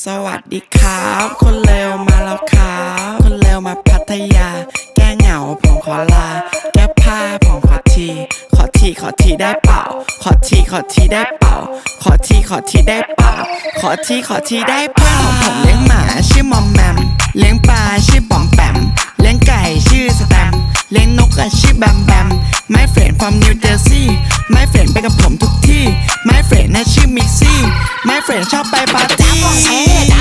สวัสดีครับ คนเลวมาแล้วครับ คนเลวมาพัทยา แก้เหงาผมขอลา แก้ผ้าผมขอที ขอทีขอทีได้เปล่า ขอทีขอทีได้เปล่า ขอทีขอทีได้เปล่า ขอทีขอทีได้เปล่า ผมเลี้ยงหมาชื่อมอมแมม เลี้ยงปลาชื่อปอมแปม เลี้ยงไก่ชื่อสแตม เลี้ยงนกชื่อแบมแบม ไม่เฟรนความนิวเจอร์ซีย์ไม่เฟรนไปกับผมทุกที่ไนะชื่อมิกซี่ ไม่เฟรนชอบไปปาร์ตี้